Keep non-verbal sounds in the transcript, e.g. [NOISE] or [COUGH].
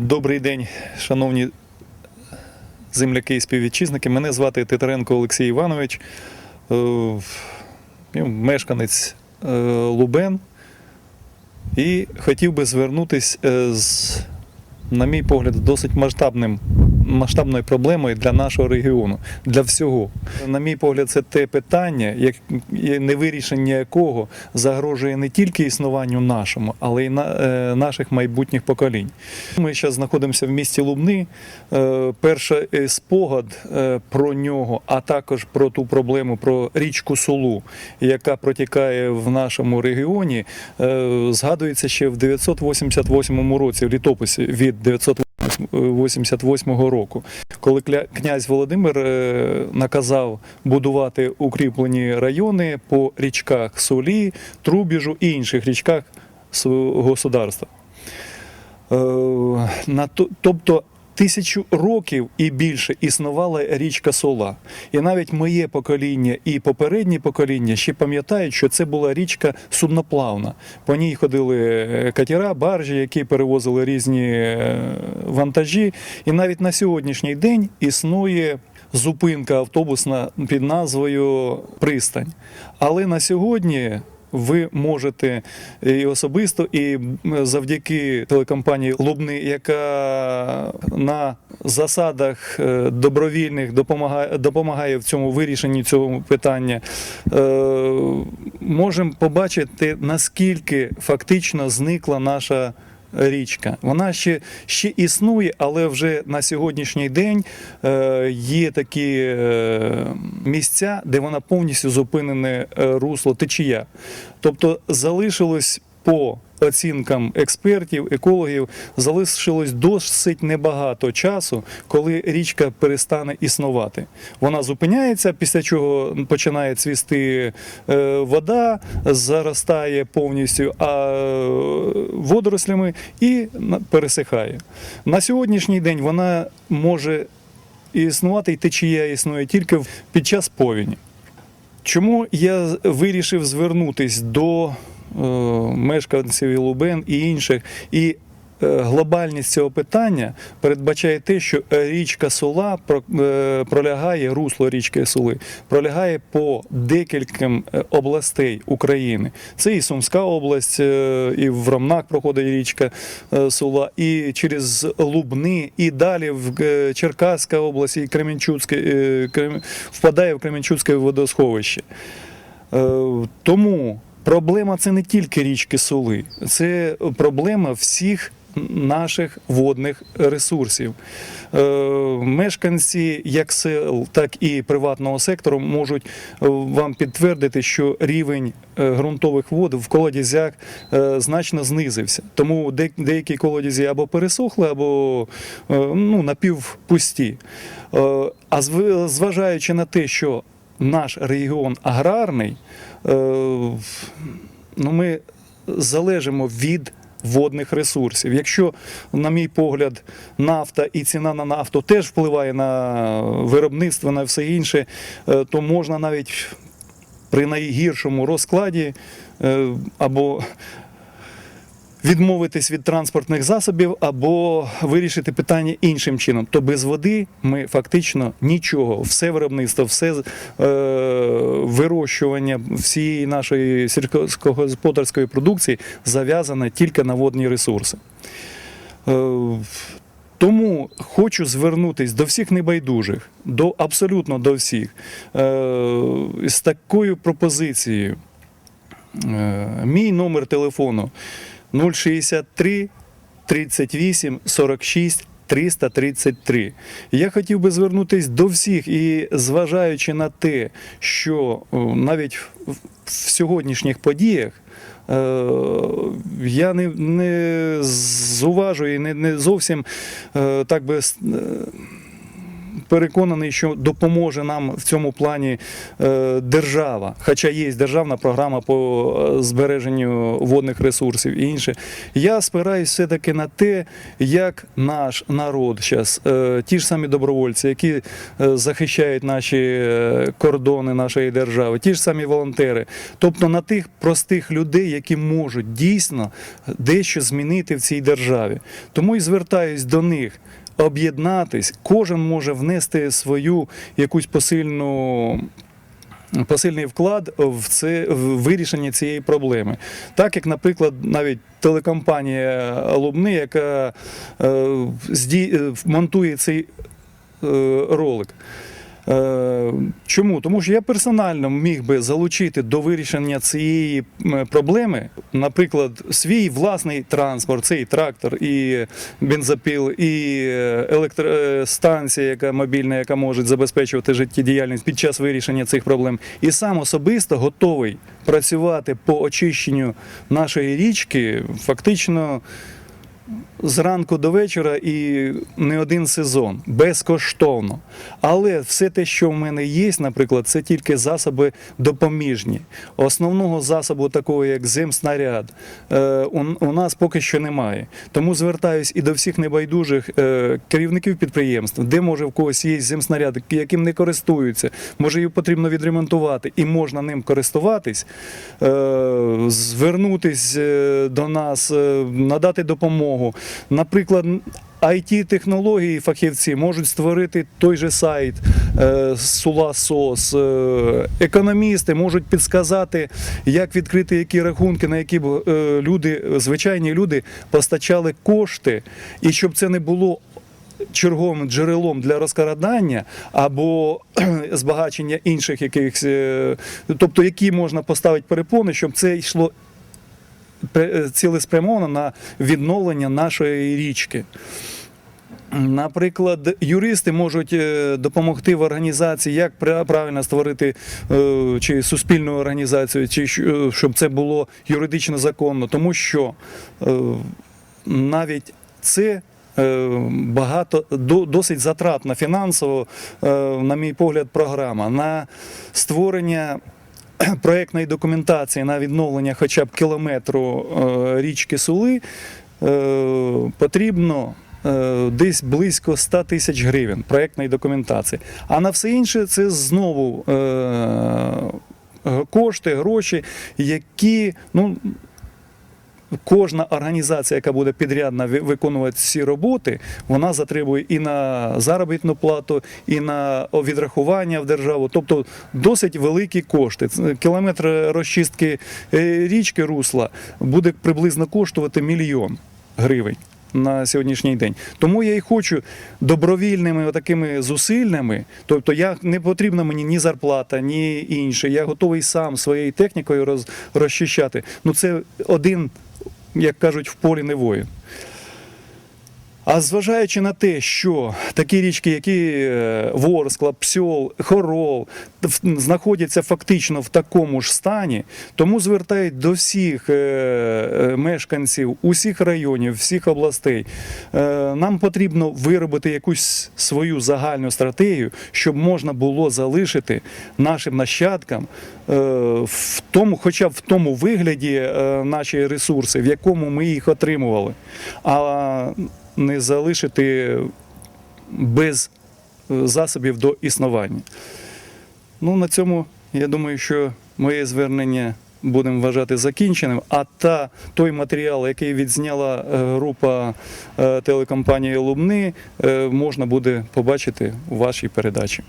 Добрий день, шановні земляки і співвітчизники. Мене звати Титаренко Олексій Іванович, е, мешканець е, Лубен. І хотів би звернутися з, на мій погляд, досить масштабним, масштабною проблемою для нашого регіону, для всього. На мій погляд, це те питання, як, невирішення якого загрожує не тільки існуванню нашому, але й на, е, наших майбутніх поколінь. Ми зараз знаходимося в місті Лубни. Е, перший е, спогад про нього, а також про ту проблему про річку Сулу, яка протікає в нашому регіоні, згадується ще в 988 році в літописі від 988 року, коли князь Володимир е, наказав будувати укріплені райони по річках Солі, Трубіжу і інших річках свого государства. Е, тобто тисячу років і більше існувала річка Сола. І навіть моє покоління і попередні покоління ще пам'ятають, що це була річка судноплавна. По ній ходили е, катера, баржі, які перевозили різні е, вантажі. І навіть на сьогоднішній день існує. Зупинка автобусна під назвою Пристань. Але на сьогодні ви можете і особисто, і завдяки телекомпанії Лубни, яка на засадах е, добровільних допомагає, допомагає в цьому вирішенні цього питання, е, можемо побачити, наскільки фактично зникла наша. Річка, вона ще, ще існує, але вже на сьогоднішній день е, є такі е, місця, де вона повністю зупинене е, русло течія. Тобто залишилось по оцінкам експертів, екологів, залишилось досить небагато часу, коли річка перестане існувати. Вона зупиняється, після чого починає цвісти е, вода, заростає повністю е, водорослями і пересихає. На сьогоднішній день вона може існувати, і течія існує тільки під час повені. Чому я вирішив звернутись до мешканців і Лубен і інших? І е, глобальність цього питання передбачає те, що річка Сула е, пролягає, русло річки Сули, пролягає по декільком е, областей України. Це і Сумська область, е, і в Ромнах проходить річка е, Сула, і через Лубни, і далі в е, Черкаська область, і Кременчуцьке, е, впадає в Кременчуцьке водосховище. Е, Тому проблема це не тільки річки Сули, це проблема всіх наших водних ресурсів. Е, Мешканці як сел, так і приватного сектору можуть е, вам підтвердити, що рівень е, ґрунтових вод в колодязях значно знизився. Тому деякі колодязі або пересохли, або ну, напівпусті. А зв- зважаючи на те, що наш регіон аграрний, е, ну, ми залежимо від водних ресурсів. Якщо, на мій погляд, нафта і ціна на нафту теж впливає на виробництво, на все інше, е, то можна навіть при найгіршому розкладі е, або відмовитись від транспортних засобів або вирішити питання іншим чином. То без води ми фактично нічого, все виробництво, все е, вирощування всієї нашої сільськогосподарської продукції зав'язане тільки на водні ресурси. Е, тому хочу звернутися до всіх небайдужих, до абсолютно до всіх, е, з такою пропозицією. Е, Мій номер телефону 063 38 46 333. Я хотів би звернутися до всіх і зважаючи на те, що навіть в сьогоднішніх подіях е, я не, не зуважую і не, не зовсім е, так би е, переконаний, що допоможе нам в цьому плані е, держава, хоча є державна програма по е, збереженню водних ресурсів і інше. Я спираюсь все-таки на те, як наш народ зараз, ті ж самі добровольці, які е, захищають наші е, кордони нашої держави, ті ж самі волонтери, тобто на тих простих людей, які можуть дійсно дещо змінити в цій державі. Тому і звертаюсь до них. Об'єднатись, кожен може внести свою якусь посильну посильний вклад в це в вирішення цієї проблеми. Так як, наприклад, навіть телекомпанія Лубни, яка е, зді, е, монтує цей е, ролик. Е, Чому? Тому що я персонально міг би залучити до вирішення цієї проблеми, наприклад, свій власний транспорт, цей трактор, і бензопіл, і е, електростанція, яка мобільна, яка може забезпечувати життєдіяльність під час вирішення цих проблем, і сам особисто готовий працювати по очищенню нашої річки, фактично зранку до вечора і не один сезон безкоштовно. Але все те, що в мене є, наприклад, це тільки засоби допоміжні. Основного засобу, такого як земснаряд, е, у, нас поки що немає. Тому звертаюсь і до всіх небайдужих е, керівників підприємств, де може в когось є земснаряд, яким не користуються, може його потрібно відремонтувати і можна ним користуватись, е, звернутись до нас, надати допомогу. Наприклад, it технології фахівці можуть створити той же сайт е, Сула СОС. Е, економісти можуть підсказати, як відкрити які рахунки, на які б е, люди, звичайні люди, постачали кошти, і щоб це не було. Черговим джерелом для розкрадання або [CLEARS THROAT] збагачення інших якихось, е, тобто які можна поставити перепони, щоб це йшло цілеспрямовано на відновлення нашої річки. Наприклад, юристи можуть е, допомогти в організації, як пра- правильно створити е, чи суспільну організацію, чи е, щоб це було юридично законно, тому що е, навіть це. е, Багато досить затратна фінансово, е, на мій погляд, програма на створення [CLEARS THROAT] проектної документації на відновлення хоча б кілометру е, річки Сули е, потрібно е, десь близько 100 тисяч гривень проектної документації. А на все інше це знову кошти, гроші, які ну. Кожна організація, яка буде підрядно виконувати ці роботи, вона затребує і на заробітну плату, і на відрахування в державу. Тобто досить великі кошти. Кілометр розчистки е, річки русла буде приблизно коштувати мільйон гривень. На сьогоднішній день. Тому я і хочу добровільними такими зусиллями, тобто я не потрібна мені ні зарплата, ні інше. Я готовий сам своєю технікою роз, розчищати. Ну це один як кажуть, в полі не воїн. А зважаючи на те, що такі річки, які е, Ворскла, Псьол, Хорол, знаходяться фактично в такому ж стані, тому звертають до всіх е, е, мешканців усіх районів, всіх областей. Нам потрібно виробити якусь свою загальну стратегію, щоб можна було залишити нашим нащадкам в тому, хоча б в тому вигляді наші ресурси, в якому ми їх отримували. А не залишити без е, засобів до існування. Ну, на цьому я думаю, що моє звернення будемо вважати закінченим. А та той матеріал, який відзняла е, група е, телекомпанії Лубни, можна буде побачити у вашій передачі.